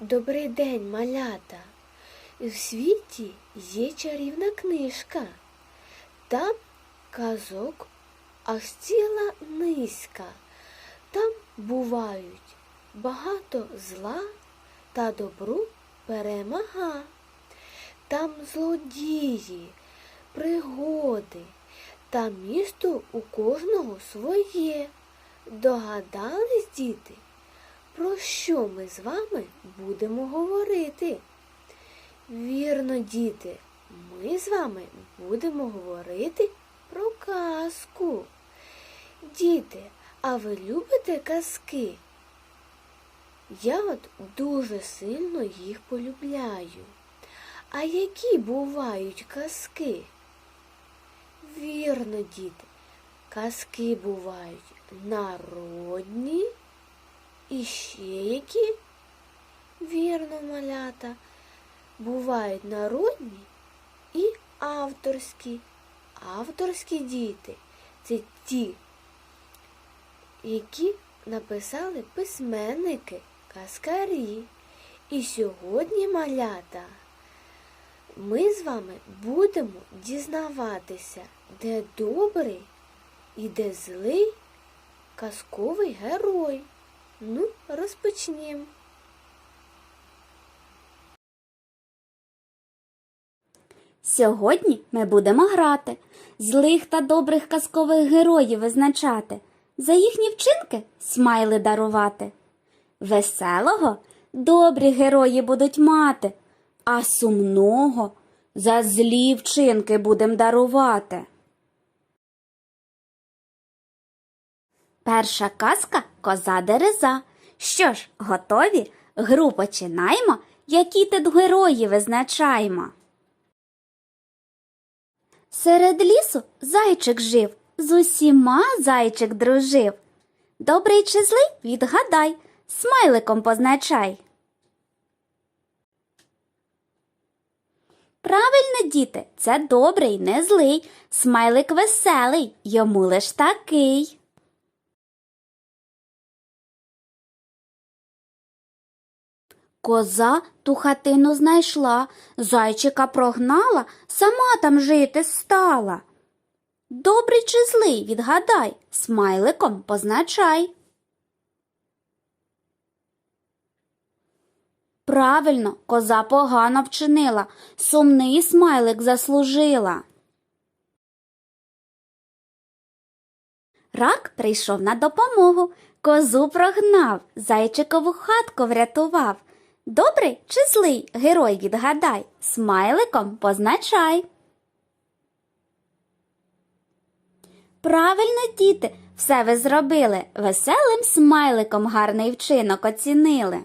Добрий день, малята. У світі є чарівна книжка. Там казок аж ціла низька. Там бувають багато зла та добру перемага. Там злодії, пригоди, та місто у кожного своє. Догадались, діти? Про що ми з вами будемо говорити? Вірно, діти, ми з вами будемо говорити про казку. Діти, а ви любите казки? Я от дуже сильно їх полюбляю. А які бувають казки? Вірно, діти, казки бувають народні. І ще які? Вірно, малята, бувають народні і авторські. Авторські діти це ті, які написали письменники, казкарі. І сьогодні, малята, ми з вами будемо дізнаватися, де добрий і де злий казковий герой. Ну, розпочнемо. Сьогодні ми будемо грати, злих та добрих казкових героїв визначати, за їхні вчинки смайли дарувати. Веселого добрі герої будуть мати, а сумного за злі вчинки будем дарувати. Перша казка коза дереза. Що ж, готові? Гру починаємо, які тут герої визначаємо. Серед лісу зайчик жив, з усіма зайчик дружив. Добрий чи злий відгадай, смайликом позначай. Правильно, діти, це добрий, не злий, смайлик веселий, йому лиш такий. Коза ту хатину знайшла, зайчика прогнала, сама там жити стала. Добрий чи злий, відгадай, смайликом позначай. Правильно, коза погано вчинила, сумний смайлик заслужила. Рак прийшов на допомогу, козу прогнав, зайчикову хатку врятував. Добрий чи злий герой відгадай, смайликом позначай. Правильно, діти, все ви зробили, веселим смайликом гарний вчинок оцінили.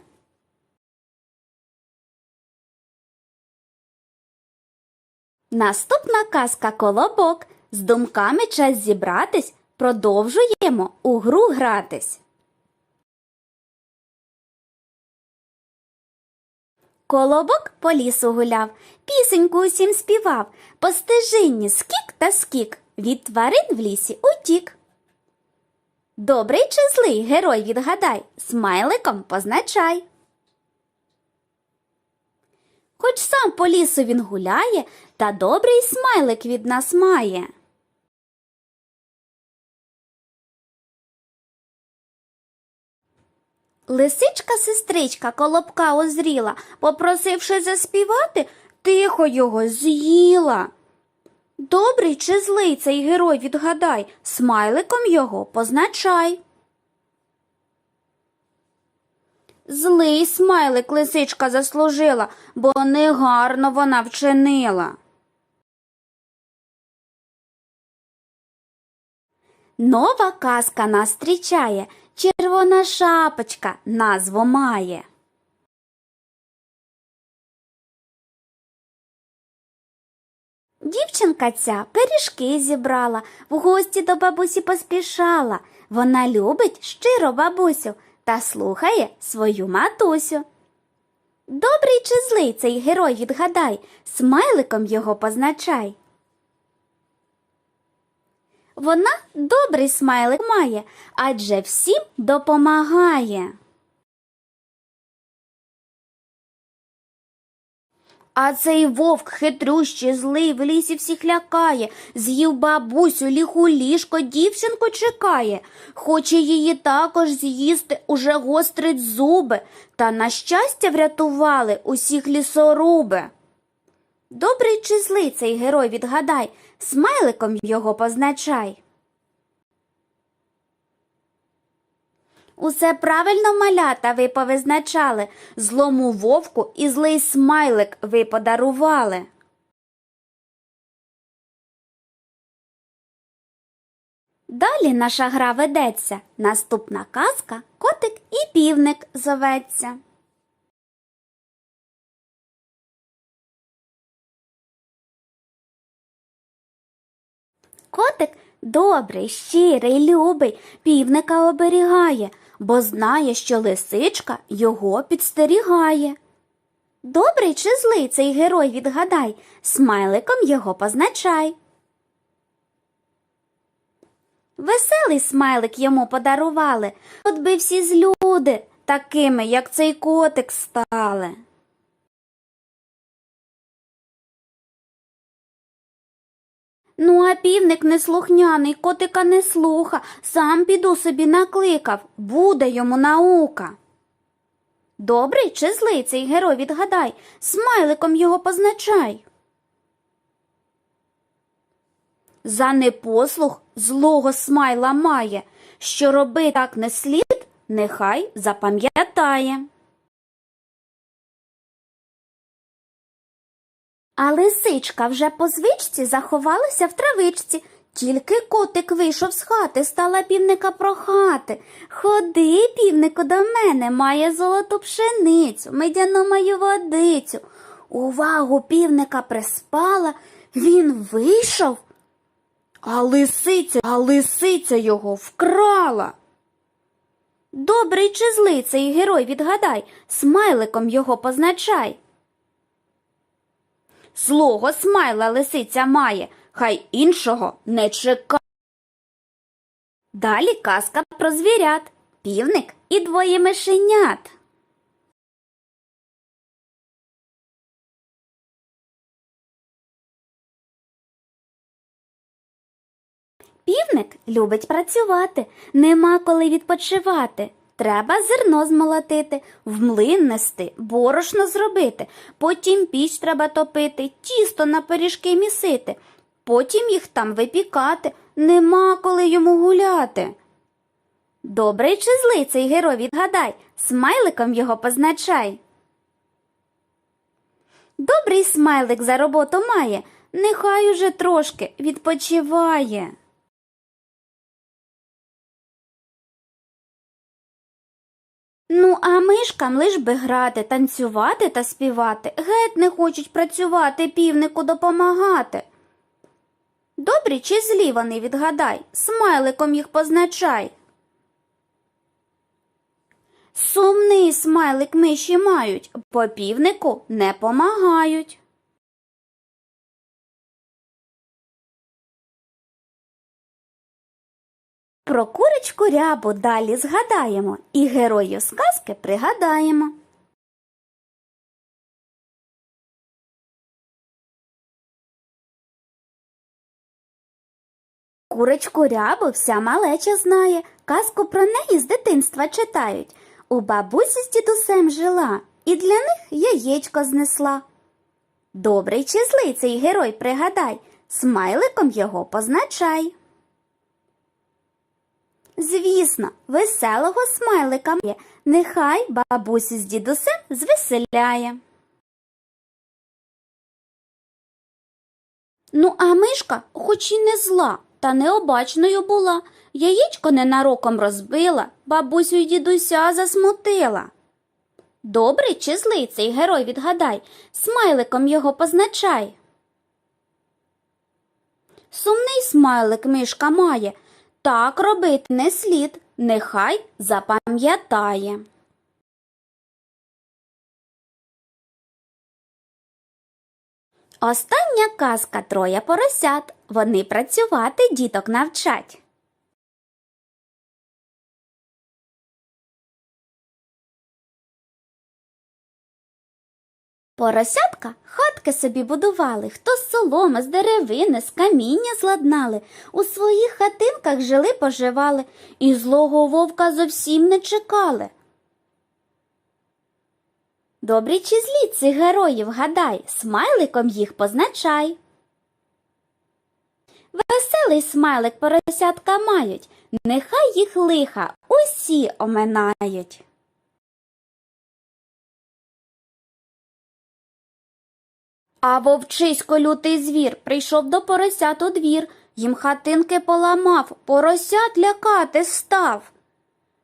Наступна казка колобок. З думками час зібратись, продовжуємо у гру гратись. Колобок по лісу гуляв, пісеньку усім співав, по стежині скік та скік, від тварин в лісі утік. Добрий чи злий герой відгадай, смайликом позначай. Хоч сам по лісу він гуляє, та добрий смайлик від нас має. Лисичка сестричка колобка озріла, попросивши заспівати, тихо його з'їла. Добрий чи злий цей герой відгадай, смайликом його позначай. Злий смайлик лисичка заслужила, бо негарно вона вчинила. Нова казка нас зустрічає, червона шапочка назву має. Дівчинка ця пиріжки зібрала, в гості до бабусі поспішала. Вона любить щиро бабусю та слухає свою матусю. Добрий чи злий цей герой відгадай, смайликом його позначай. Вона добрий смайлик має, адже всім допомагає. А цей вовк хитрющий, злий, в лісі всіх лякає, з'їв бабусю, ліг у ліжко, дівчинку чекає. Хоче її також з'їсти, уже гострить зуби, та на щастя врятували усіх лісоруби. Добрий чи злий цей герой відгадай, смайликом його позначай. Усе правильно малята ви повизначали, злому вовку і злий смайлик ви подарували. Далі наша гра ведеться. Наступна казка котик і півник зоветься. Котик добрий, щирий, любий, півника оберігає, бо знає, що лисичка його підстерігає. Добрий чи злий цей герой відгадай, смайликом його позначай. Веселий смайлик йому подарували, от би всі з люди такими, як цей котик, стали. Ну, а півник неслухняний, котика не слуха, сам піду собі накликав, буде йому наука. Добрий чи злий цей герой відгадай, смайликом його позначай. За непослух злого смайла має, що роби так не слід, нехай запам'ятає. А лисичка вже по звичці заховалася в травичці. Тільки котик вийшов з хати, стала півника прохати. Ходи, півнику, до мене, має золоту пшеницю, медяну мою водицю. Увагу півника приспала, він вийшов, а лисиця, а лисиця його вкрала. Добрий чи злий цей герой відгадай, смайликом його позначай. Злого смайла лисиця має, хай іншого не чека. Далі казка про звірят, півник і двоє мишенят. Півник любить працювати, нема коли відпочивати. Треба зерно змолотити, в млин нести, борошно зробити, потім піч треба топити, тісто на пиріжки місити, потім їх там випікати, нема коли йому гуляти. Добрий чи злий цей герой відгадай, смайликом його позначай. Добрий смайлик за роботу має, нехай уже трошки відпочиває. Ну, а мишкам лиш би грати, танцювати та співати, геть не хочуть працювати, півнику допомагати. Добрі чи злі вони відгадай, смайликом їх позначай. Сумний смайлик миші мають, по півнику не помагають. Про курочку рябу далі згадаємо і героїв сказки пригадаємо. Курочку рябу вся малеча знає, казку про неї з дитинства читають. У бабусі з дідусем жила і для них яєчко знесла. Добрий чи злий цей герой пригадай, смайликом його позначай. Звісно, веселого смайлика є, нехай бабусю з дідусем звеселяє. Ну, а мишка, хоч і не зла, та необачною була, яєчко ненароком розбила, бабусю й дідуся засмутила. Добрий чи злий цей герой відгадай, смайликом його позначай. Сумний смайлик мишка має, так робити не слід, нехай запам'ятає. Остання казка троє поросят. Вони працювати діток навчать. Поросятка хатки собі будували, хто з соломи, з деревини, з каміння зладнали, у своїх хатинках жили поживали, і злого вовка зовсім не чекали. Добрі чи злі цих героїв гадай, смайликом їх позначай. Веселий смайлик поросятка мають, нехай їх лиха усі оминають. А вовчисько лютий звір прийшов до поросят у двір, їм хатинки поламав, поросят лякати став.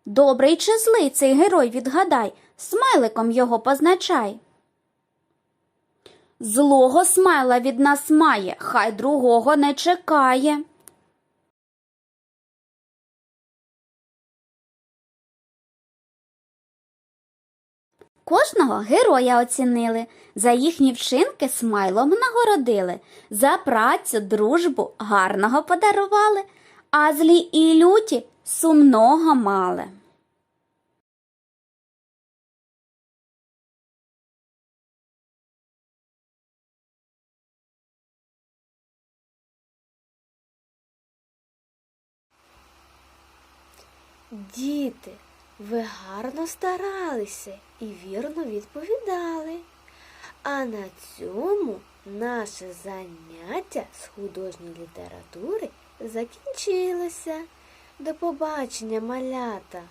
Добрий чи злий цей герой відгадай, смайликом його позначай. Злого смайла від нас має, хай другого не чекає. Кожного героя оцінили, за їхні вчинки смайлом нагородили, за працю, дружбу гарного подарували, а злі і люті сумного мали. Діти, ви гарно старалися і вірно відповідали. А на цьому наше заняття з художньої літератури закінчилося. До побачення, малята!